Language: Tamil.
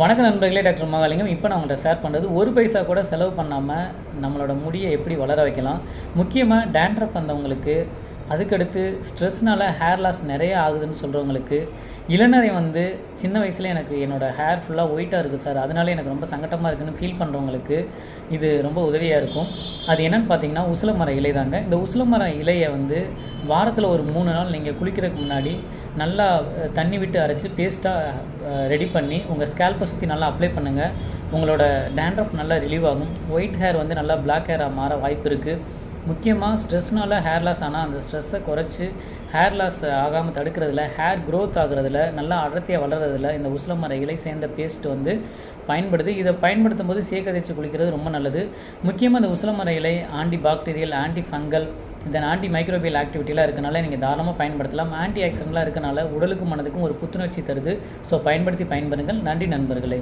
வணக்கம் நண்பர்களே டாக்டர் மகாலிங்கம் இப்போ நான் உங்கள்கிட்ட ஷேர் பண்ணுறது ஒரு பைசா கூட செலவு பண்ணாமல் நம்மளோட முடியை எப்படி வளர வைக்கலாம்? முக்கியமாக டேண்ட்ரஃப் வந்தவங்களுக்கு அதுக்கடுத்து ஸ்ட்ரெஸ்னால ஹேர் லாஸ் நிறைய ஆகுதுன்னு சொல்கிறவங்களுக்கு இளநரை வந்து சின்ன வயசில் எனக்கு என்னோடய ஹேர் ஃபுல்லாக ஒயிட்டாக இருக்குது சார் அதனால எனக்கு ரொம்ப சங்கட்டமாக இருக்குதுன்னு ஃபீல் பண்ணுறவங்களுக்கு இது ரொம்ப உதவியாக இருக்கும். அது என்னன்னு பார்த்தீங்கன்னா உசிலமர இலை தாங்க. இந்த உசிலமர இலையை வந்து வாரத்தில் ஒரு மூணு நாள் நீங்கள் குளிக்கிறதுக்கு முன்னாடி நல்லா தண்ணி விட்டு அரைச்சி பேஸ்ட்டாக ரெடி பண்ணி உங்கள் ஸ்கேல்ப்பை சுற்றி நல்லா அப்ளை பண்ணுங்கள் உங்களோட டேண்ட்ரஃப் நல்லா ரிலீவ் ஆகும். ஒயிட் ஹேர் வந்து நல்லா பிளாக் ஹேராக மாற வாய்ப்பு இருக்குது முக்கியமாக ஸ்ட்ரெஸ்னால ஹேர் லாஸ் ஆனால் அந்த ஸ்ட்ரெஸ்ஸை குறைச்சி ஹேர் லாஸ் ஆகாமல் தடுக்கிறதுல ஹேர் க்ரோத் ஆகுறதுல நல்லா அடர்த்தியாக வளர்கிறதுல இந்த உசிலமர இலை சேர்ந்த பேஸ்ட் வந்து பயன்படுது. இதை பயன்படுத்தும் போது சேக்க தேய்ச்சி குளிக்கிறது ரொம்ப நல்லது. முக்கியமாக இந்த உசிலமர இலை ஆன்டி பாக்டீரியல் ஆன்டி ஃபங்கல் இதன் ஆன்டி மைக்ரோபியல் ஆக்டிவிட்டிலாம் இருக்கனால நீங்கள் தாராளமாக பயன்படுத்தலாம். ஆன்டி ஆக்சிடென்ட்லாம் இருக்கனால உடலுக்கும் மனதுக்கும் ஒரு புத்துணர்ச்சி தருது. ஸோ பயன்படுத்தி பயன்பெறுங்கள். நன்றி நண்பர்களே.